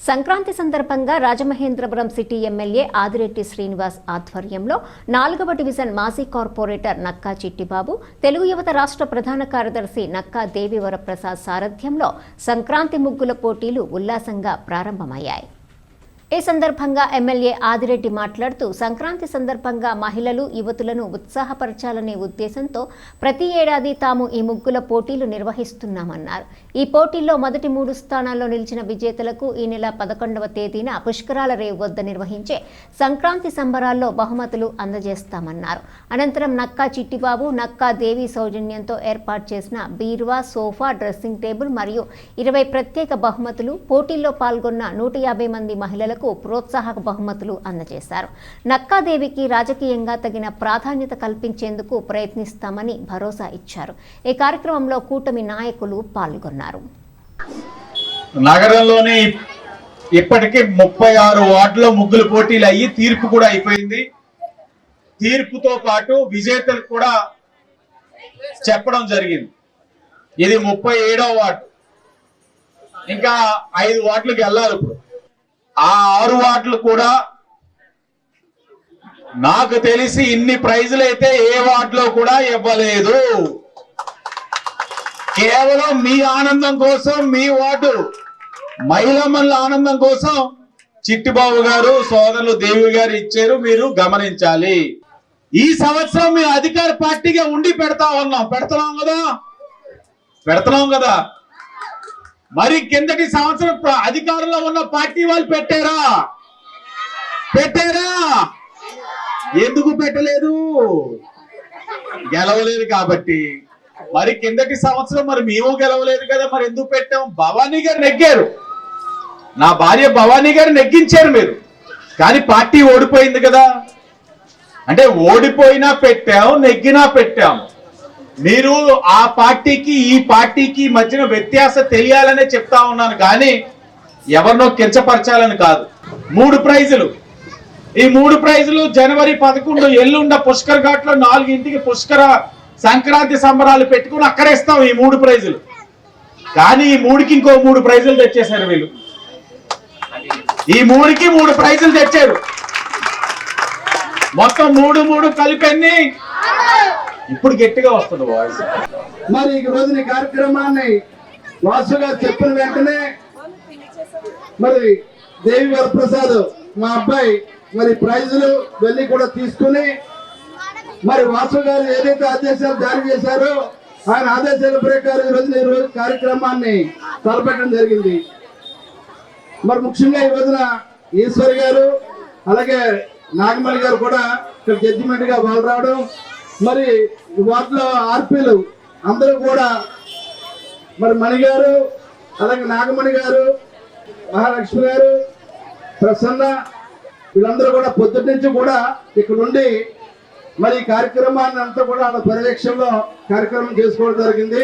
సంక్రాంతి సందర్భంగా Rajamahendrapuram city MLA Adireddy Srinivas ఆధ్వర్యంలో నాలుగవ డివిజన్ మాజీ కార్పొరేటర్ నక్కా చిట్టిబాబు తెలుగు యువత రాష్ట్ర ప్రధాన కార్యదర్శి నక్కా దేవివరప్రసాద్ సారథ్యంలో సంక్రాంతి ముగ్గుల పోటీలు ఉల్లాసంగా ప్రారంభమయ్యాయి. ఈ సందర్భంగా ఎమ్మెల్యే ఆదిరెడ్డి మాట్లాడుతూ సంక్రాంతి సందర్భంగా మహిళలు యువతులను ఉత్సాహపరచాలనే ఉద్దేశంతో ప్రతి ఏడాది తాము ఈ ముగ్గుల పోటీలు నిర్వహిస్తున్నామన్నారు. ఈ పోటీల్లో మొదటి మూడు స్థానాల్లో నిలిచిన విజేతలకు ఈ నెల పదకొండవ తేదీన పుష్కరాల రేవు వద్ద నిర్వహించే సంక్రాంతి సంబరాల్లో బహుమతులు అందజేస్తామన్నారు. అనంతరం నక్కా చిట్టిబాబు నక్కా దేవి సౌజన్యంతో ఏర్పాటు చేసిన బీర్వా సోఫా డ్రెస్సింగ్ టేబుల్ మరియు ఇరవై ప్రత్యేక బహుమతులు పోటీల్లో పాల్గొన్న నూట యాభై మంది మహిళలకు ప్రోత్సాహక బహుమతులు అందజేశారు. నక్కాదేవికి రాజకీయంగా తగిన ప్రాధాన్యత కల్పించేందుకు ప్రయత్నిస్తామని భరోసా ఇచ్చారు. ఈ కార్యక్రమంలో కూటమి నాయకులు పాల్గొన్నారు. నగరంలోనే ఇప్పటికే ముప్పై ఆరు వార్డులో ముగ్గులు పోటీలు అయ్యి తీర్పు కూడా అయిపోయింది. తీర్పుతో పాటు విజేతలు కూడా చెప్పడం జరిగింది. ఇది ముప్పై ఏడవ వార్డు. ఇంకా ఐదు వార్డులకు వెళ్ళాలి ఇప్పుడు. ఆ ఆరు వార్డులు కూడా నాకు తెలిసి ఇన్ని ప్రైజులు అయితే ఏ వార్డులో కూడా ఇవ్వలేదు. కేవలం మీ ఆనందం కోసం మీ వార్డు మహిళమ్మల ఆనందం కోసం చిట్టిబాబు గారు సోదరులు దేవి గారు ఇచ్చారు మీరు గమనించాలి. ఈ సంవత్సరం మేము అధికార పార్టీగా ఉండి పెడతా ఉన్నాం. పెడుతున్నాం కదా? పెడుతున్నాం కదా? మరి కిందటి సంవత్సరం అధికారంలో ఉన్న పార్టీ వాళ్ళు పెట్టారా? పెట్టారా? ఎందుకు పెట్టలేదు? గెలవలేదు కాబట్టి. మరి కిందటి సంవత్సరం మరి మేము గెలవలేదు కదా మరి ఎందుకు పెట్టాం? భవానీ గారు నెగ్గారు. నా భార్య భవానీ గారు నెగ్గించారు మీరు. కానీ పార్టీ ఓడిపోయింది కదా. అంటే ఓడిపోయినా పెట్టాం నెగ్గినా పెట్టాం. మీరు ఆ పార్టీకి ఈ పార్టీకి మధ్యన వ్యత్యాసం తెలియాలనే చెప్తా ఉన్నాను కానీ ఎవరినో కించపరచాలని కాదు. మూడు ప్రైజులు. ఈ మూడు ప్రైజులు జనవరి పదకొండు ఎల్లుండ పుష్కర్ ఘాట్లో నాలుగింటికి పుష్కర సంక్రాంతి సంబరాలు పెట్టుకుని అక్కడ ఇస్తాం ఈ మూడు ప్రైజులు. కానీ ఈ మూడుకి ఇంకో మూడు ప్రైజులు తెచ్చేశారు వీళ్ళు. ఈ మూడుకి మూడు ప్రైజులు తెచ్చారు. మొత్తం మూడు మూడు కలిపి ఇప్పుడు గట్టిగా వస్తుంది వాయిస్ మరి ఈ రోజున కార్యక్రమాన్ని వాసు గారు చెప్పిన వెంటనే మరి దేవి వరప్రసాద్ మా అబ్బాయి మరి ప్రైజులు వెళ్ళి కూడా తీసుకుని మరి వాసు గారు ఏదైతే ఆదేశాలు జారీ చేశారో ఆయన ఆదేశాల ప్రకారం ఈ రోజున ఈ రోజు కార్యక్రమాన్ని తలపెట్టడం జరిగింది. మరి ముఖ్యంగా ఈ రోజున ఈశ్వర్ గారు అలాగే నాగమణి గారు కూడా ఇక్కడ జడ్జిమెంట్గా వాళ్ళు రావడం మరి వాటిలో ఆర్పీలు అందరూ కూడా మరి మణి గారు అలాగే నాగమణి గారు మహాలక్ష్మి గారు ప్రసన్న వీళ్ళందరూ కూడా పొద్దుటి నుంచి కూడా ఇక్కడ ఉండి మరి ఈ కార్యక్రమాన్ని అంతా కూడా వాళ్ళ పర్యవేక్షణలో కార్యక్రమం చేసుకోవడం జరిగింది.